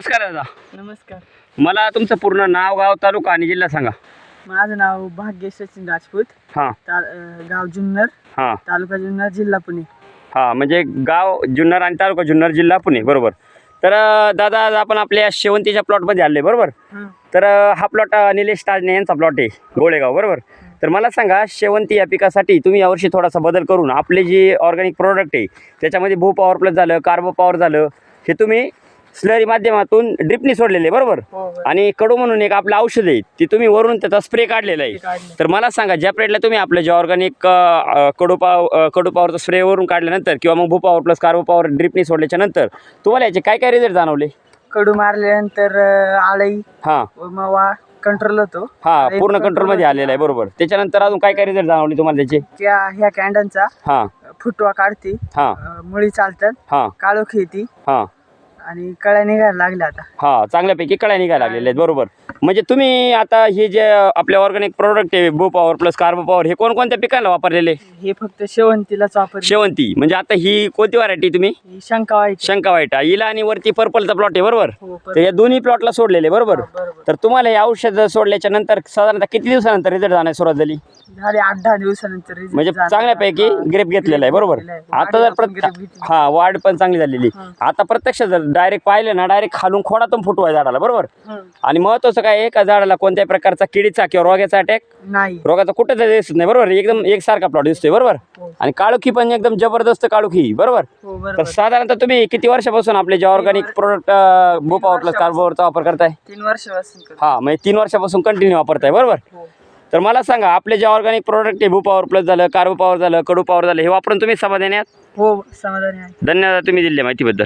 नमस्कार दादा. नमस्कार. मला तुमचं पूर्ण नाव गाव तालुका आणि जिल्हा सांगा. माझं नाव भाग्य सचिन राजपूत. हां. ता अं, गाव जुन्नर. हां. तालुका जुन्नर जिल्हा पुणे. हां म्हणजे गाव जुन्नर आणि तालुका जुन्नर जिल्हा पुणे बरोबर. तर अं, दादा आज आपण आपल्या शेवंतीच्या प्लॉटमध्ये आले बरोबर? हं. तर अं, हा प्लॉट निलेश ताजने यांचा प्लॉट आहे गोळेगाव बरोबर? तर मला सांगा शेवंती या पिकासाठी तुम्ही यावर्षी थोडासा बदल करून आपले जे ऑर्गॅनिक प्रोडक्ट आहे त्याच्यामध्ये भू पॉवर प्लस झालं कार्बो पॉवर झालं हे तुम्ही स्लरी माध्यमातून ड्रिपनी सोडलेले बरोबर? हो बरं. आणि कडू म्हणून एक आपलं औषध आहे ती तुम्ही वरून त्याचा स्प्रे काढलेला आहे. तर मला सांगा ज्या प्रेडला तुम्ही आपलं जे ऑर्गॅनिक कडू पाव अ, कडू पॉवरचा स्प्रे वरून काढल्यानंतर किंवा मग भू पॉवर प्लस कार्बो पॉवर ड्रिपनी सोडल्याच्या नंतर तुम्हाला याचे काय काय रिझल्ट जाणवले? कडू मारल्यानंतर आळई हां. मवा कंट्रोल होतो. हां पूर्ण control कंट्रोलमध्ये आलेला आहे बरोबर. त्याच्यानंतर अजून काय काय रिझल्ट जाणवले तुम्हाला त्याचे? त्या ह्या कॅन्डनचा हां. फुटवा काढते हां. मुळी चालतात हां. काळोख येते हां. आणि कळ्या निघायला लागल्या आता. हां चांगल्यापैकी कळ्या निघायला लागलेल्या आहेत बरोबर. म्हणजे तुम्ही आता हे जे आपले ऑर्गॅनिक प्रोडक्ट आहे भू पॉवर प्लस कार्बो पॉवर हे कोणकोणत्या पिकांना वापरलेले हे फक्त शेवंतीलाच वापर शेवंती म्हणजे आता ही कोणती व्हरायटी तुम्ही ही शंका वाईट शंका वाईटा हिला आणि वरती पर्पलचा प्लॉट आहे बरोबर हो तर या दोन्ही प्लॉटला सोडलेले बरोबर बरोबर तर तुम्हाला हे औषध सोडल्याच्या नंतर साधारणतः किती दिवसानंतर रिझल्ट जाण्यास सुरुवात झाली झाले आठ दहा दिवसानंतर result म्हणजे. चांगल्यापैकी हा. ग्रेप घेतलेला आहे बरोबर घेतलेला आहे. आता जर घेतली. हा वाढ पण चांगली झालेली. आता प्रत्यक्ष जर डायरेक्ट पाहिलं ना डायरेक्ट खालून खोडातून फुटवाय झाडाला बरोबर. आणि महत्वाचं काय आहे का झाडाला कोणत्याही प्रकारचा किडीचा किंवा रोगाचा अटॅक नाही. रोगाचा कुठं दिसत नाही बरोबर? एकदम एकसारखा प्लॉट दिसतोय बरोबर? हो. आणि काळुखी पण एकदम जबरदस्त काळुखी बरोबर? हो तर बरोबर साधारणतः तुम्ही किती वर्षापासून आपले जे ऑर्गॅनिक प्रोडक्ट पॉवर प्लस कार्बोवरचा वापर करताय? तीन वर्षापासून करतो. हा म्हणजे तीन वर्षापासून कंटिन्यू वापरताय बरोबर? हो. तर मला सांगा आपले जे ऑर्गॅनिक प्रोडक्ट आहे भू पॉवर प्लस झालं कार्बो पॉवर झालं कडू पॉवर झालं हे वापरून तुम्ही समाधानी आहात? हो समाधानी आहे. धन्यवाद तुम्ही दिलेल्या माहितीबद्दल.